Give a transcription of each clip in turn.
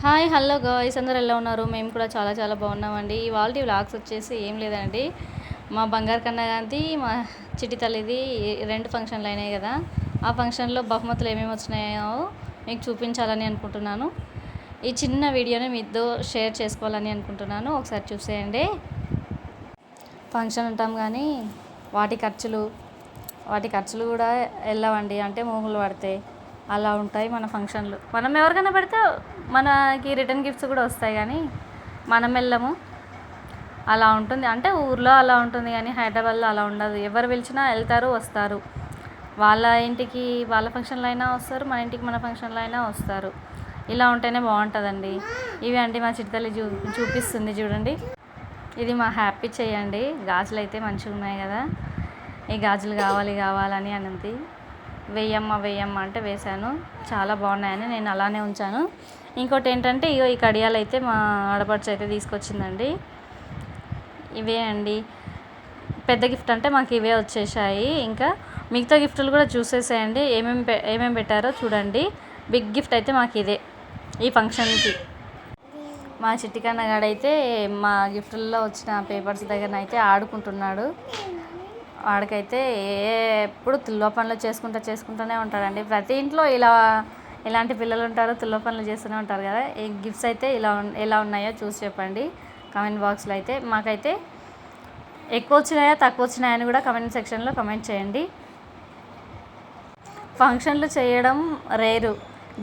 Hi hello guys అందరు ఎలా ఉన్నారు? మేము కూడా చాలా చాలా బాగున్నామండి. ఇవాళ వ్లాగ్స్ వచ్చేసి ఏం లేదండి. మా బంగారు కన్నా గాంధీ మా చిట్టి తల్లిది రెండు ఫంక్షన్లు అయినాయి కదా. ఆ ఫంక్షన్లో బహుమతులు ఏమేమి వచ్చినాయో మీకు చూపించాలని అనుకుంటున్నాను. ఈ చిన్న వీడియోని మీతో షేర్ చేసుకోవాలని అనుకుంటున్నాను. ఒకసారి చూసేయండి. ఫంక్షన్ ఉంటాం కానీ వాటి ఖర్చులు వాటి ఖర్చులు కూడా వెళ్ళవండి. అంటే మూగులు పడతాయి అలా ఉంటాయి మన ఫంక్షన్లు. మనం ఎవరికైనా పెడితే మనకి రిటర్న్ గిఫ్ట్స్ కూడా వస్తాయి కానీ మనం వెళ్ళము. అలా ఉంటుంది. అంటే ఊర్లో అలా ఉంటుంది కానీ హైదరాబాద్లో అలా ఉండదు. ఎవరు పిలిచినా వెళ్తారు వస్తారు. వాళ్ళ ఇంటికి వాళ్ళ ఫంక్షన్లో అయినా వస్తారు మన ఇంటికి మన ఫంక్షన్లో అయినా వస్తారు. ఇలా ఉంటేనే బాగుంటుందండి. ఇవి అంటే మా చిట్టతల్లి చూ చూపిస్తుంది చూడండి. ఇది మా హ్యాపీ చేయండి గాజులు అయితే మంచిగా ఉన్నాయి కదా. ఈ గాజులు కావాలి కావాలని అనంతి వెయ్యమ్మ వెయ్యమ్మ అంటే వేశాను. చాలా బాగున్నాయని నేను అలానే ఉంచాను. ఇంకోటి ఏంటంటే ఇగో ఈ కడియాలు అయితే మా ఆడపడుచు అయితే తీసుకొచ్చిందండి. ఇవే అండి. పెద్ద గిఫ్ట్ అంటే మాకు ఇవే వచ్చేసాయి ఇంకా మిగతా గిఫ్ట్లు కూడా చూసేసేయండి. ఏమేమి ఏమేమి పెట్టారో చూడండి. బిగ్ గిఫ్ట్ అయితే మాకు ఇదే ఈ ఫంక్షన్కి. మా చిట్టికన్నగాడైతే మా గిఫ్ట్లో వచ్చిన పేపర్స్ దగ్గర అయితే ఆడుకుంటున్నాడు. వాడికైతే ఎప్పుడు తుల్లో పనులు చేసుకుంటూ చేసుకుంటూనే ఉంటాడండి. ప్రతి ఇంట్లో ఇలా ఇలాంటి పిల్లలు ఉంటారు తుల్లో పనులు చేస్తూనే ఉంటారు కదా. ఈ గిఫ్ట్స్ అయితే ఇలా ఎలా ఉన్నాయో చూసి చెప్పండి. కామెంట్ బాక్స్లో అయితే మాకైతే ఎక్కువ వచ్చినాయా తక్కువ వచ్చినాయని కూడా కమెంట్ సెక్షన్లో కమెంట్ చేయండి. ఫంక్షన్లు చేయడం రేరు.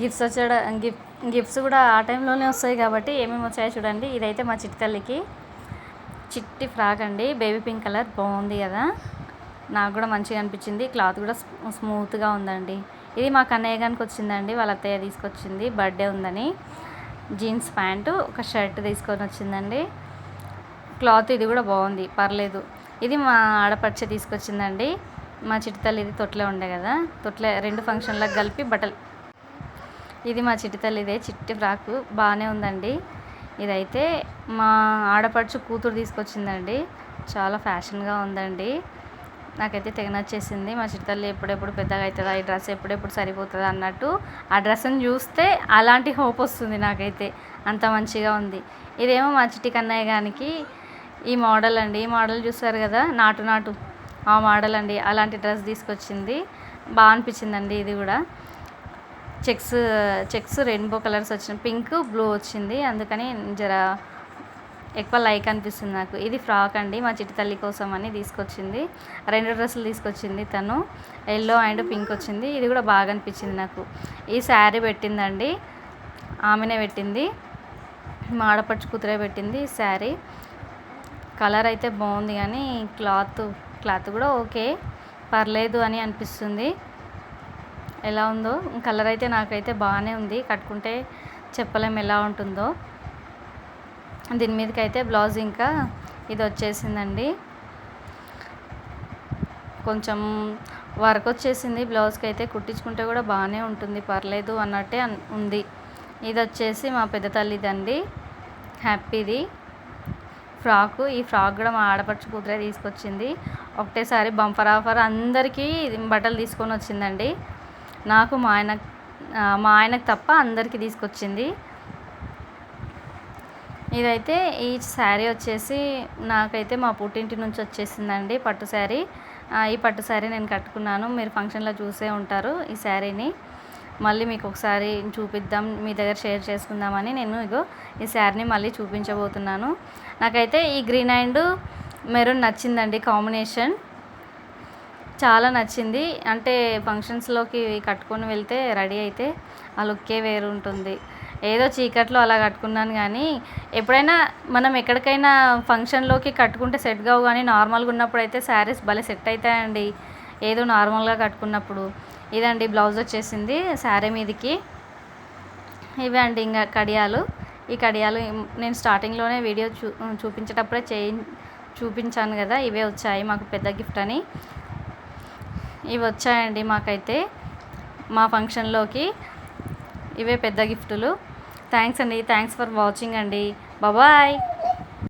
గిఫ్ట్స్ వచ్చడం గిఫ్ట్ గిఫ్ట్స్ కూడా ఆ టైంలోనే వస్తాయి కాబట్టి ఏమేమి వచ్చాయో చూడండి. ఇదైతే మా చిట్టి తల్లికి చిట్టి ఫ్రాక్ అండి. బేబీ పింక్ కలర్ బాగుంది కదా. నాకు కూడా మంచిగా అనిపించింది. క్లాత్ కూడా స్మూత్గా ఉందండి. ఇది మా కన్నయ్య గారికి వచ్చిందండి. వాళ్ళ అత్తయ్య తీసుకొచ్చింది. బర్త్డే ఉందని. జీన్స్ ప్యాంటు ఒక షర్ట్ తీసుకొని వచ్చిందండి. క్లాత్ ఇది కూడా బాగుంది. పర్లేదు. ఇది మా ఆడపడిచే తీసుకొచ్చిందండి. మా చిట్టితల్లి ఇది తొట్లే ఉండే కదా. తొట్లే రెండు ఫంక్షన్లకు కలిపి బట్టలు. ఇది మా చిట్టితల్లిదే చిట్టి ఫ్రాకు. బాగానే ఉందండి. ఇదైతే మా ఆడపడుచు కూతురు తీసుకొచ్చిందండి. చాలా ఫ్యాషన్గా ఉందండి. నాకైతే తెగ నచ్చేసింది. మా చిట్టల్లి ఎప్పుడెప్పుడు పెద్దగా అవుతుందా ఈ డ్రెస్ ఎప్పుడెప్పుడు సరిపోతుందా అన్నట్టు ఆ డ్రెస్ని చూస్తే అలాంటి హోప్ వస్తుంది నాకైతే. అంత మంచిగా ఉంది. ఇదేమో మా చిట్టి కన్నయ్య గానికి ఈ మోడల్ అండి. ఈ మోడల్ చూస్తారు కదా నాటు నాటు. ఆ మోడల్ అండి. అలాంటి డ్రెస్ తీసుకొచ్చింది. బాగా అనిపించిందండి ఇది కూడా. చెక్స్ చెక్స్ రెయిన్బో కలర్స్ వచ్చిన పింక్ బ్లూ వచ్చింది. అందుకని జర ఎక్కువ లైక్ అనిపిస్తుంది నాకు. ఇది ఫ్రాక్ అండి మా చిట్టి తల్లి కోసం అని తీసుకొచ్చింది. రెండు డ్రెస్సులు తీసుకొచ్చింది తను. ఎల్లో అండ్ పింక్ వచ్చింది. ఇది కూడా బాగా అనిపించింది నాకు. ఈ శారీ పెట్టిందండి. ఆమెనే పెట్టింది. మా ఆడపడుచు కూతురే పెట్టింది శారీ. కలర్ అయితే బాగుంది కానీ క్లాత్ క్లాత్ కూడా ఓకే. పర్లేదు అని అనిపిస్తుంది. ఎలా ఉందో? కలర్ అయితే నాకైతే బాగానే ఉంది. కట్టుకుంటే చెప్పలేము ఎలా ఉంటుందో. దీని మీదకి అయితే బ్లౌజ్ ఇంకా ఇది వచ్చేసిందండి కొంచెం వర్క్ వచ్చేసింది బ్లౌజ్కి అయితే కుట్టించుకుంటే కూడా బాగానే ఉంటుంది పర్లేదు అన్నట్టే ఉంది. ఇది వచ్చేసి మా పెద్ద తల్లిదండి హ్యాపీది. ఫ్రాకు ఈ ఫ్రాక్ కూడా మా ఆడపడుచు కూతురే తీసుకొచ్చింది. ఒకటేసారి బంపర్ ఆఫర్ అందరికీ బట్టలు తీసుకొని వచ్చిందండి నాకు మా ఆయన మా ఆయనకు తప్ప అందరికీ తీసుకొచ్చింది. ఇదైతే ఈ శారీ వచ్చేసి నాకైతే మా పుట్టింటి నుంచి వచ్చేసిందండి పట్టు శారీ. ఈ పట్టు శారీ నేను కట్టుకున్నాను. మీరు ఫంక్షన్లో చూసే ఉంటారు ఈ శారీని. మళ్ళీ మీకు ఒకసారి చూపిద్దాం మీ దగ్గర షేర్ చేసుకుందామని నేను ఇగో ఈ శారీని మళ్ళీ చూపించబోతున్నాను. నాకైతే ఈ గ్రీన్ అండ్ మెరూన్ నచ్చిందండి కాంబినేషన్. చాలా నచ్చింది. అంటే ఫంక్షన్స్లోకి కట్టుకొని వెళ్తే రెడీ అయితే ఆ లుక్కే వేరు ఉంటుంది ఏదో చీకట్లో అలా కట్టుకున్నాను కానీ ఎప్పుడైనా మనం ఎక్కడికైనా ఫంక్షన్లోకి కట్టుకుంటే సెట్ కావు కానీ నార్మల్గా ఉన్నప్పుడు అయితే శారీస్ భలే సెట్ అవుతాయండి. ఏదో నార్మల్గా కట్టుకున్నప్పుడు. ఇదండి బ్లౌజ్ వచ్చేసింది శారీ మీదకి. ఇవే అండి ఇంకా కడియాలు. ఈ కడియాలు నేను స్టార్టింగ్లోనే వీడియో చూ చూపించేటప్పుడే చేయి చూపించాను కదా ఇవే వచ్చాయి మాకు పెద్ద గిఫ్ట్ అని. ఇవి వచ్చాయండి మాకైతే మా ఫంక్షన్లోకి. ఇవే పెద్ద గిఫ్టులు. థ్యాంక్స్ అండి. థ్యాంక్స్ ఫర్ వాచింగ్ అండి. బాబాయ్